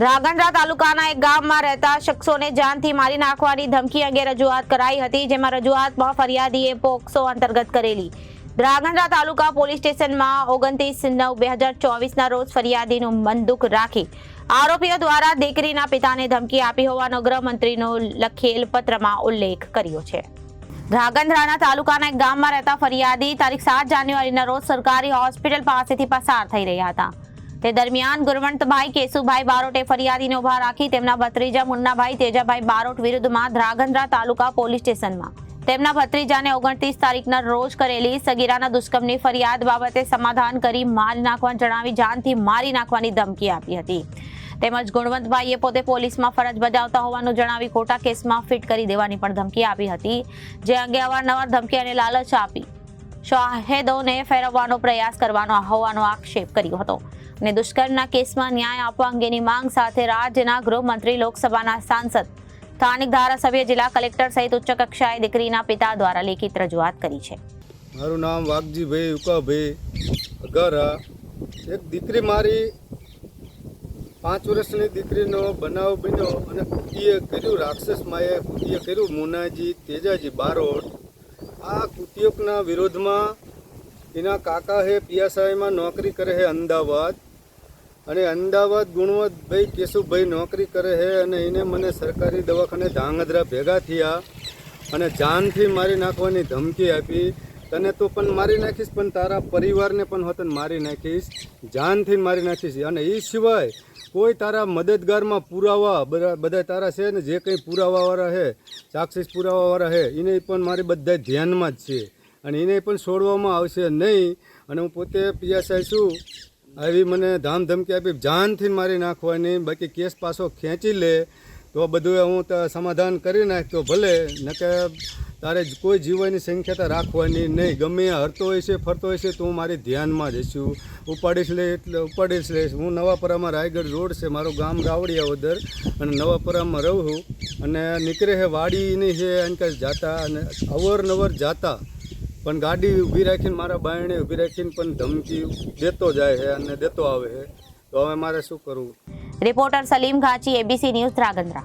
ધ્રાંગધ્રા તાલુકાના એક ગામમાં રહેતા શખ્સોને જાનથી મારી નાખવાની ધમકી અંગે રજૂઆત કરાઈ હતી, જેમાં રજૂઆતમાં ફરિયાદીએ પોક્સો અંતર્ગત કરેલી. ધ્રાંગધ્રા તાલુકા પોલીસ સ્ટેશનમાં ઓગણત્રીસ નવ બે હજાર ચોવીસના રોજ ફરિયાદીનું બંદૂક રાખી આરોપીઓ દ્વારા દીકરીના પિતાને ધમકી આપી હોવાનો ગૃહમંત્રીનો લખેલ પત્રમાં ઉલ્લેખ કર્યો છે. ધ્રાંગધ્રાના તાલુકાના એક ગામમાં રહેતા ફરિયાદી તારીખ સાત જાન્યુઆરીના રોજ સરકારી હોસ્પિટલ પાસેથી પસાર થઈ રહ્યા હતા. તે દરમિયાન ગુરવંતભાઈ કેશુભાઈ બારોટે ફરિયાદીને ઊભા રાખી તેમના ભત્રીજા મુન્નાભાઈ તેજાભાઈ બારોટ વિરુદ્ધમાં ધ્રાગંધ્રા તાલુકા પોલીસ સ્ટેશનમાં. તેમના ભત્રીજાને ઓગણત્રીસ તારીખના રોજ કરેલી સગીરાના દુષ્કર્મની ફરિયાદ બાબતે સમાધાન કરી મારી નાખવા જણાવી, જાનથી મારી નાખવાની ધમકી આપી હતી. તેમજ ગુણવંતભાઈએ પોતે પોલીસમાં ફરજ બજાવતા હોવાનું જણાવી ખોટા કેસમાં ફિટ કરી દેવાની પણ ધમકી આપી હતી. જે અંગે અવારનવાર ધમકી અને લાલચ આપી શાહેદોને ફેરવવાનો પ્રયાસ કરવાનો હોવાનો આક્ષેપ કર્યો હતો. અને દુષ્કર્મના કેસમાં ન્યાય આપવા અંગેની માંગ સાથે રાજ્યના ગૃહમંત્રી, લોકસભાના સાંસદ, સ્થાનિક ધારાસભ્ય, જિલ્લા કલેક્ટર સહિત ઉચ્ચ કક્ષાએ દીકરીના પિતા દ્વારા લેખિત રજૂઆત કરી છે. મારું નામ વાઘજીભાઈ યુકાભાઈ અગારા. એક દીકરી મારી પાંચ વર્ષની દીકરીનો બનાવ બન્યો અને કુટીએ કર્યું રાક્ષસ માએ કુટીએ કર્યું મુનાજી, તેજાજી બારોટ. આ કુટિયોકના વિરોધમાં એના કાકા હે પીએસઆઈમાં નોકરી કરે છે અમદાવાદ. અને અમદાવાદ ગુણવંતભાઈ કેશુભાઈ નોકરી કરે છે અને એને મને સરકારી દવાખાને ધાંગધ્રા ભેગા થયા અને જાનથી મારી નાખવાની ધમકી આપી. તને તો પણ મારી નાખીશ, પણ તારા પરિવારને પણ હોતન મારી નાખીશ. જાનથી મારી નાખીશ. અને એ સિવાય કોઈ તારા મદદગારમાં પુરાવા બધા તારા છે ને, જે કંઈ પુરાવાવાળા છે સાક્ષી પુરાવાવાળા છે, એને પણ મારે બધા ધ્યાનમાં જ છે. અને એને પણ છોડવામાં આવશે નહીં. અને હું પોતે પીએસઆઈ છું. આવી મને ધામધમકી આપી, જાનથી મારી નાખવાની, બાકી કેસ પાછો ખેંચી લે. તો બધું હું સમાધાન કરી નાખ્યો ભલે. નકે તારે કોઈ જીવવાની સંખ્યાતા રાખવાની નહીં. ગમે હરતો હોય છે, ફરતો હોય છે, તો હું મારી ધ્યાનમાં જ છું. ઉપાડીશ લે એટલે ઉપાડીશ લઈશ હું નવાપરામાં રાયગઢ રોડ છે, મારું ગામ રાવડિયા ઉદર. અને નવાપરામાં રહું છું. અને નીકળે છે વાડીની છે અંકલ જાતા. અને અવરનવર જાતા. પણ ગાડી ઊભી રાખીને મારા બાયણે ઊભી રાખીને પણ ધમકી દેતો જાય છે અને દેતો આવે છે તો હવે મારે શું કરવું? Reporter Salim Ghachi ABC news, Dhrangadhra.